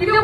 ಇದು